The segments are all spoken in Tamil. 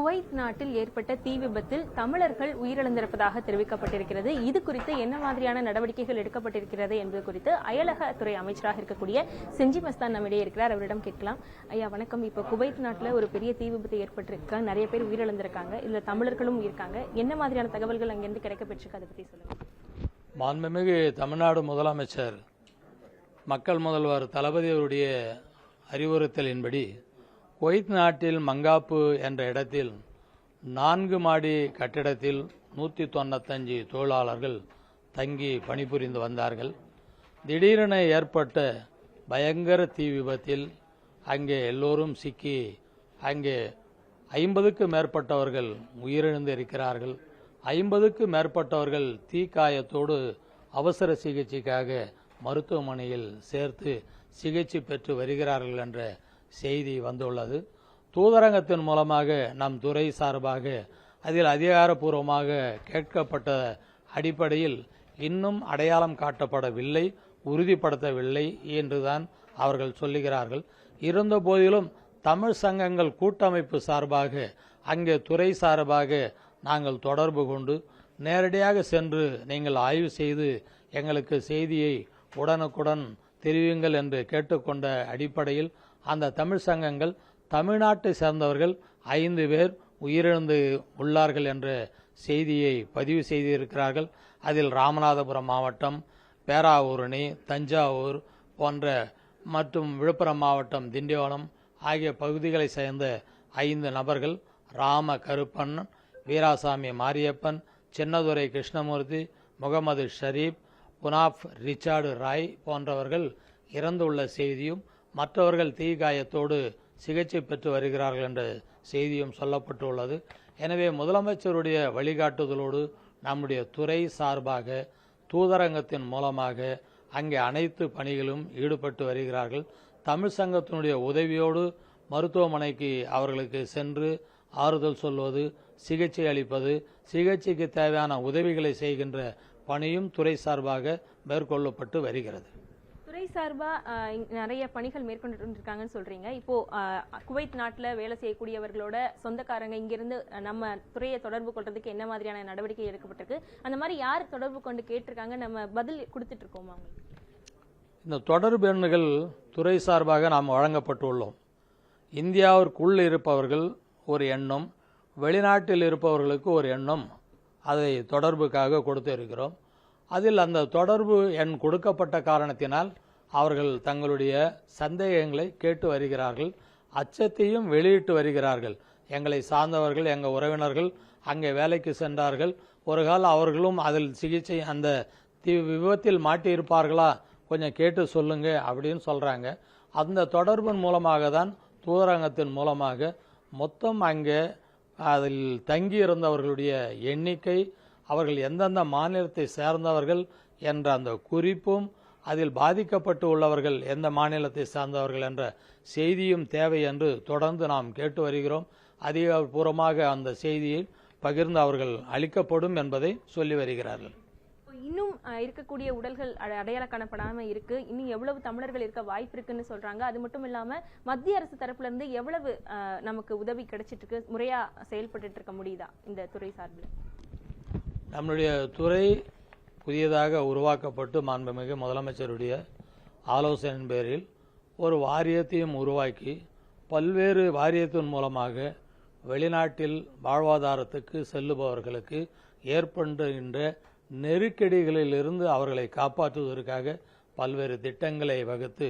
குவைத் நாட்டில் ஏற்பட்ட தீ விபத்தில் தமிழர்கள் உயிரிழந்திருப்பதாக தெரிவிக்கப்பட்டிருக்கிறது. இது குறித்து என்ன மாதிரியான நடவடிக்கைகள் எடுக்கப்பட்டிருக்கிறது என்பது குறித்து அயலகத்துறை அமைச்சராக இருக்கக்கூடிய செஞ்சி மஸ்தான் நம்மிடையே இருக்கிறார். அவரிடம் கேட்கலாம். ஐயா வணக்கம். இப்போ குவைத் நாட்டில் ஒரு பெரிய தீ விபத்து ஏற்பட்டிருக்கு. நிறைய பேர் உயிரிழந்திருக்காங்க. இதுல தமிழர்களும் இருக்காங்க. என்ன மாதிரியான தகவல்கள் அங்கிருந்து கிடைக்கப்பட்டிருக்கு அதை பத்தி சொல்லுங்க. மாண்புமிகு தமிழ்நாடு முதலமைச்சர் மக்கள் முதல்வர் தளபதி அவருடைய அறிவுறுத்தலின்படி குவைத் நாட்டில் மங்காப்பு என்ற இடத்தில் நான்கு மாடி கட்டிடத்தில் நூற்றி தொண்ணூத்தஞ்சு தொழிலாளர்கள் தங்கி பணிபுரிந்து வந்தார்கள். திடீரென ஏற்பட்ட பயங்கர தீ விபத்தில் அங்கே எல்லோரும் சிக்கி அங்கே ஐம்பதுக்கு மேற்பட்டவர்கள் உயிரிழந்து இருக்கிறார்கள். ஐம்பதுக்கு மேற்பட்டவர்கள் தீக்காயத்தோடு அவசர சிகிச்சைக்காக மருத்துவமனையில் சேர்த்து சிகிச்சை பெற்று வருகிறார்கள் என்ற செய்தி வந்துள்ளது. தூதரங்கத்தின் மூலமாக நம் துறை சார்பாக அதில் அதிகாரப்பூர்வமாக கேட்கப்பட்ட அடிப்படையில் இன்னும் அடையாளம் காட்டப்படவில்லை உறுதிப்படுத்தவில்லை என்றுதான் அவர்கள் சொல்லுகிறார்கள். இருந்த போதிலும் தமிழ் சங்கங்கள் கூட்டமைப்பு சார்பாக அங்கே துறை சார்பாக நாங்கள் தொடர்பு கொண்டு நேரடியாக சென்று நீங்கள் ஆய்வு செய்து எங்களுக்கு செய்தியை உடனுக்குடன் தெரிவிங்கள் என்று கேட்டுக்கொண்ட அடிப்படையில் அந்த தமிழ் சங்கங்கள் தமிழ்நாட்டை சேர்ந்தவர்கள் ஐந்து பேர் உயிரிழந்து உள்ளார்கள் என்ற செய்தியை பதிவு செய்திருக்கிறார்கள். அதில் ராமநாதபுரம் மாவட்டம் பேராவூரணி தஞ்சாவூர் போன்ற மற்றும் விழுப்புரம் மாவட்டம் திண்டிவனம் ஆகிய பகுதிகளை சேர்ந்த ஐந்து நபர்கள் ராம கருப்பன் வீராசாமி மாரியப்பன் சின்னதுரை கிருஷ்ணமூர்த்தி முகமது ஷரீப் புனாப் ரிச்சார்டு ராய் போன்றவர்கள் இறந்துள்ள செய்தியும் மற்றவர்கள் தீக்காயத்தோடு சிகிச்சை பெற்று வருகிறார்கள் என்ற செய்தியும் சொல்லப்பட்டுள்ளது. எனவே முதலமைச்சருடைய வழிகாட்டுதலோடு நம்முடைய துறை சார்பாக தூதரங்கத்தின் மூலமாக அங்கே அனைத்து பணிகளும் ஈடுபட்டு வருகிறார்கள். தமிழ் சங்கத்தினுடைய உதவியோடு மருத்துவமனைக்கு அவர்களுக்கு சென்று ஆறுதல் சொல்வது சிகிச்சை அளிப்பது சிகிச்சைக்கு தேவையான உதவிகளை செய்கின்ற பணியும் துறை சார்பாக மேற்கொள்ளப்பட்டு வருகிறது. துறை சார்பா நிறைய பணிகள் மேற்கொண்டு இருக்காங்கன்னு சொல்றீங்க. இப்போ குவைத் நாட்டுல வேலை செய்யக்கூடியவர்களோட சொந்தக்காரங்க இங்கிருந்து நம்ம துறையை தொடர்பு கொள்றதுக்கு என்ன மாதிரியான நடவடிக்கை எடுக்கப்பட்டிருக்கு? அந்த மாதிரி யார் தொடர்பு கொண்டு கேட்டிருக்காங்க? நம்ம பதில் கொடுத்துட்டு இருக்கோமா அவங்களுக்கு இந்த தொடர்பு எண்ணுகள் துறை சார்பாக நாம் வழங்கப்பட்டுள்ளோம். இந்தியாவிற்குள் இருப்பவர்கள் ஒரு எண்ணம் வெளிநாட்டில் இருப்பவர்களுக்கு ஒரு எண்ணம் அதை தொடர்புக்காக கொடுத்து இருக்கிறோம் அதில் அந்த தொடர்பு எண் கொடுக்கப்பட்ட காரணத்தினால் அவர்கள் தங்களுடைய சந்தேகங்களை கேட்டு வருகிறார்கள் அச்சத்தையும் வெளியிட்டு வருகிறார்கள். எங்களை சார்ந்தவர்கள் எங்கள் உறவினர்கள் அங்கே வேலைக்கு சென்றார்கள். ஒரு காலம் அவர்களும் அதில் சிகிச்சை அந்த தீ விபத்தில் மாட்டியிருப்பார்களா கொஞ்சம் கேட்டு சொல்லுங்க அப்படின்னு சொல்கிறாங்க அந்த தொடர்பின் மூலமாக தான் தூதரங்கத்தின் மூலமாக மொத்தம் அங்கே அதில் தங்கி இருந்தவர்களுடைய எண்ணிக்கை அவர்கள் எந்தெந்த மாநிலத்தை சேர்ந்தவர்கள் என்ற அந்த குறிப்பும் அதில் பாதிக்கப்பட்டு உள்ளவர்கள் எந்த மாநிலத்தை சார்ந்தவர்கள் என்ற செய்தியும் தேவை என்று தொடர்ந்து நாம் கேட்டு வருகிறோம். அதிகாரப்பூர்வமாக அந்த செய்தியை பகிர்ந்து அவர்கள் அளிக்கப்படும் என்பதை சொல்லி வருகிறார்கள். இன்னும் இருக்கக்கூடிய உடல்கள் அட- அடையாளம் காணப்படாம இருக்கு. இன்னும் எவ்வளவு தமிழர்கள் இருக்க வாய்ப்பு இருக்குன்னு சொல்றாங்க. அது மட்டும் இல்லாம மத்திய அரசு தரப்புல இருந்து எவ்வளவு நமக்கு உதவி கிடைச்சிட்டு இருக்கு முறையா செயல்பட்டு இருக்க முடியுதா இந்த துறை சார்பில்? நம்முடைய துறை புதியதாக உருவாக்கப்பட்டு மாண்புமிகு முதலமைச்சருடைய ஆலோசனையின் பேரில் ஒரு வாரியத்தையும் உருவாக்கி பல்வேறு வாரியத்தின் மூலமாக வெளிநாட்டில் வாழ்வாதாரத்துக்கு செல்லுபவர்களுக்கு ஏற்படுகின்ற நெருக்கடிகளிலிருந்து அவர்களை காப்பாற்றுவதற்காக பல்வேறு திட்டங்களை வகுத்து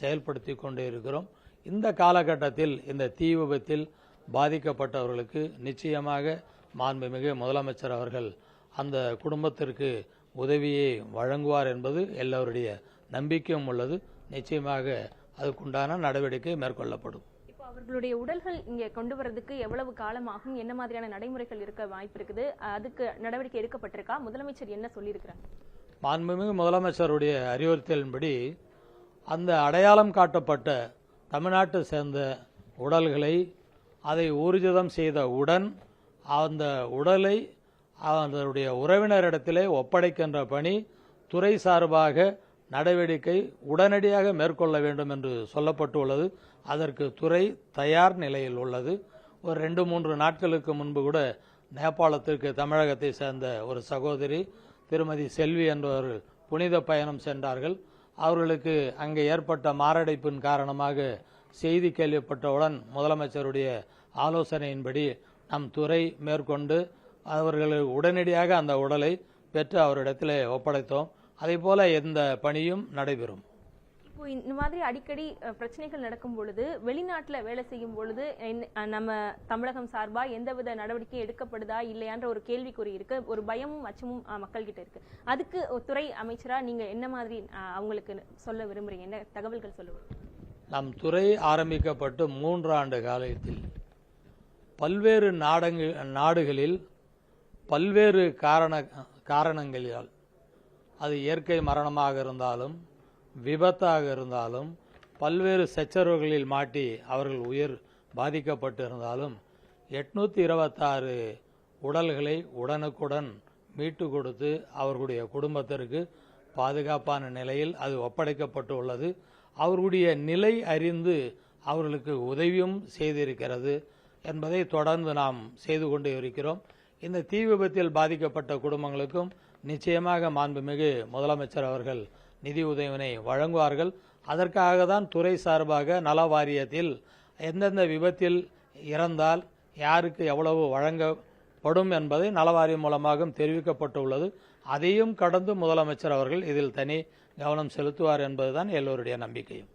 செயல்படுத்தி கொண்டே இருக்கிறோம். இந்த காலகட்டத்தில் இந்த தீ விபத்தில் பாதிக்கப்பட்டவர்களுக்கு நிச்சயமாக மாண்புமிகு முதலமைச்சர் அவர்கள் அந்த குடும்பத்திற்கு உதவியை வழங்குவார் என்பது எல்லோருடைய நம்பிக்கையும் உள்ளது. நிச்சயமாக அதுக்குண்டான நடவடிக்கை மேற்கொள்ளப்படும். இப்போ அவர்களுடைய உடல்கள் இங்க கொண்டு வரதுக்கு எவ்வளவு காலம் ஆகும் என்ன மாதிரியான நடைமுறைகள் இருக்க வாய்ப்பு இருக்குது? அதுக்கு நடவடிக்கை எடுக்கப்பட்டிருக்கா? முதலமைச்சர் என்ன சொல்லியிருக்கிறாங்க மாண்புமிகு முதலமைச்சருடைய அறிவுறுத்தலின்படி அந்த அடையாளம் காட்டப்பட்ட தமிழ்நாட்டை சேர்ந்த உடல்களை அதை ஊர்ஜிதம் செய்தவுடன் அந்த உடலை அதனுடைய உறவினரிடத்திலே ஒப்படைக்கின்ற பணி துறை சார்பாக நடவடிக்கை உடனடியாக மேற்கொள்ள வேண்டும் என்று சொல்லப்பட்டுள்ளது. அதற்கு துறை தயார் நிலையில் உள்ளது. ஒரு ரெண்டு மூன்று நாட்களுக்கு முன்பு கூட நேபாளத்திற்கு தமிழகத்தை சேர்ந்த ஒரு சகோதரி திருமதி செல்வி என்பவர்கள் புனித பயணம் சென்றார்கள். அவர்களுக்கு அங்கே ஏற்பட்ட மாரடைப்பின் காரணமாக செய்தி கேள்விப்பட்டவுடன் முதலமைச்சருடைய ஆலோசனையின்படி நம் துறை மேற்கொண்டு அவர்கள் உடனடியாக அந்த உடலை பெற்று அவரிடத்திலே ஒப்படைத்தோம். அதே போல இந்த பணியும் நடைபெறும். இப்போ இந்த மாதிரி அடிக்கடி பிரச்சனைகள் நடக்கும் பொழுது வெளிநாட்டுல வேலை செய்யும் பொழுது நம்ம தமிழகம் சார்பா எந்தவித நடவடிக்கை எடுக்கப்படுதா இல்லையான்ற ஒரு கேள்விக்குறி இருக்கு. ஒரு பயமும் அச்சமும் அஹ், மக்கள் கிட்ட இருக்கு. அதுக்கு துறை அமைச்சரா நீங்க என்ன மாதிரி அவங்களுக்கு சொல்ல விரும்புறீங்க? என்ன தகவல்கள் சொல்லுவீங்க நம் துறை ஆரம்பிக்கப்பட்டு மூன்று ஆண்டு காலத்தில் பல்வேறு நாடங்கு நாடுகளில் பல்வேறு காரண காரணங்களால் அது இயற்கை மரணமாக இருந்தாலும் விபத்தாக இருந்தாலும் பல்வேறு சச்சரவுகளில் மாட்டி அவர்கள் உயிர் பாதிக்கப்பட்டு இருந்தாலும் எட்நூற்றி இருபத்தாறு உடல்களை உடனுக்குடன் மீட்டு கொடுத்து அவர்களுடைய குடும்பத்திற்கு பாதுகாப்பான நிலையில் அது ஒப்படைக்கப்பட்டு உள்ளது அவர்களுடைய நிலை அறிந்து அவர்களுக்கு உதவியும் செய்திருக்கிறது என்பதை தொடர்ந்து நாம் செய்து கொண்டு இருக்கிறோம் இந்த தீ விபத்தில் பாதிக்கப்பட்ட குடும்பங்களுக்கும் நிச்சயமாக மாண்புமிகு முதலமைச்சர் அவர்கள் நிதி உதவினை வழங்குவார்கள். அதற்காக தான் துறை சார்பாக நல வாரியத்தில் எந்தெந்த விபத்தில் இறந்தால் யாருக்கு எவ்வளவு வழங்கப்படும் என்பதை நலவாரியம் மூலமாகவும் தெரிவிக்கப்பட்டுள்ளது. அதையும் கடந்து முதலமைச்சர் அவர்கள் இதில் தனி கவனம் செலுத்துவார் என்பதுதான் எல்லோருடைய நம்பிக்கையும்.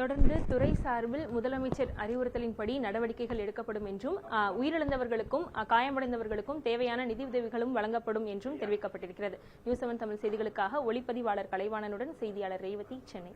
தொடர்ந்து துறை சார்பில் முதலமைச்சர் அறிவுறுத்தலின்படி நடவடிக்கைகள் எடுக்கப்படும் என்றும் உயிரிழந்தவர்களுக்கும் காயமடைந்தவர்களுக்கும் தேவையான நிதி உதவிகளும் வழங்கப்படும் என்றும் தெரிவிக்கப்பட்டிருக்கிறது. நியூஸ் செவன் தமிழ் செய்திகளுக்காக ஒளிப்பதிவாளர் கலைவாணனுடன் செய்தியாளர் ரேவதி சென்னை.